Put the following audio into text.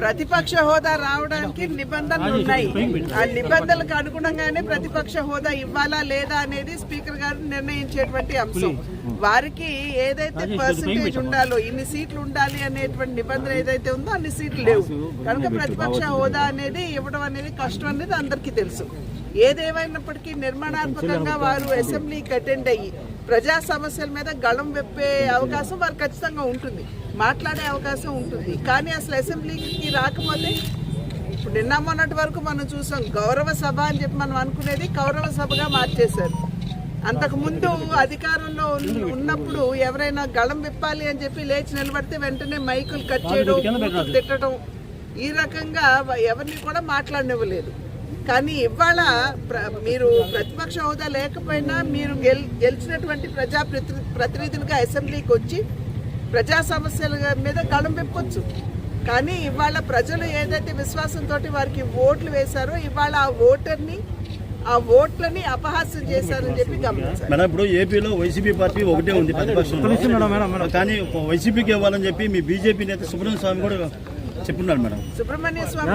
ప్రతిపక్ష హోదా రావడానికి నిబంధనలు ఉన్నాయి. ఆ నిబంధనలకు అనుగుణంగానే ప్రతిపక్ష హోదా ఇవ్వాలా లేదా అనేది స్పీకర్ గారు నిర్ణయించేటువంటి అంశం. వారికి ఏదైతే పర్సంటేజ్ ఉండాలో ఇన్ని సీట్లు ఉండాలి అనేటువంటి నిబంధన ఏదైతే ఉందో అన్ని సీట్లు లేవు. కనుక ప్రతిపక్ష హోదా అనేది ఇవ్వడం అనేది కష్టం అనేది అందరికీ తెలుసు. ఏదేమైనప్పటికీ నిర్మాణాత్మకంగా వారు అసెంబ్లీకి అటెండ్ అయ్యి ప్రజా సమస్యల మీద గళం వెప్పే అవకాశం వారు ఖచ్చితంగా ఉంటుంది. మాట్లాడే అవకాశం ఉంటుంది. కానీ అసలు అసెంబ్లీకి రాకపోతే ఇప్పుడు నిన్న మొన్నటి వరకు మనం చూసాం గౌరవ సభ అని చెప్పి మనం అనుకునేది కౌరవ సభగా మార్చేశారు. అంతకు ముందు అధికారంలో ఉన్న- ఉన్నప్పుడు ఎవరైనా గళం విప్పాలి అని చెప్పి లేచి నిలబడితే వెంటనే మైకులు కట్ చేయడం తిట్టడం ఈ రకంగా ఎవరిని కూడా మాట్లాడనివ్వలేదు. కానీ ఇవాళ మీరు ప్రతిపక్ష హోదా లేకపోయినా మీరు గెల్ గెలిచినటువంటి ప్రజా ప్రతి- ప్రతినిధులుగా అసెంబ్లీకి వచ్చి ప్రజా సమస్యల మీద గళం విప్పొచ్చు. కానీ ఇవాళ ప్రజలు ఏదైతే విశ్వాసంతో వారికి ఓట్లు వేశారో ఇవాళ ఆ ఓటర్ని ఆ ఓట్లని అపహాస్యం చేశారని చెప్పి గమనించారు మేడం ఇప్పుడు ఏపీలో వైసీపీ పార్టీ ఒకటే ఉంది ప్రతిపక్షంలో కానీ వైసీపీకి ఇవ్వాలని చెప్పి మీ బీజేపీ నేత సుబ్రహ్మణ్య స్వామి కూడా చెప్పున్నాడు మేడం. సుబ్రహ్మణ్య స్వామి.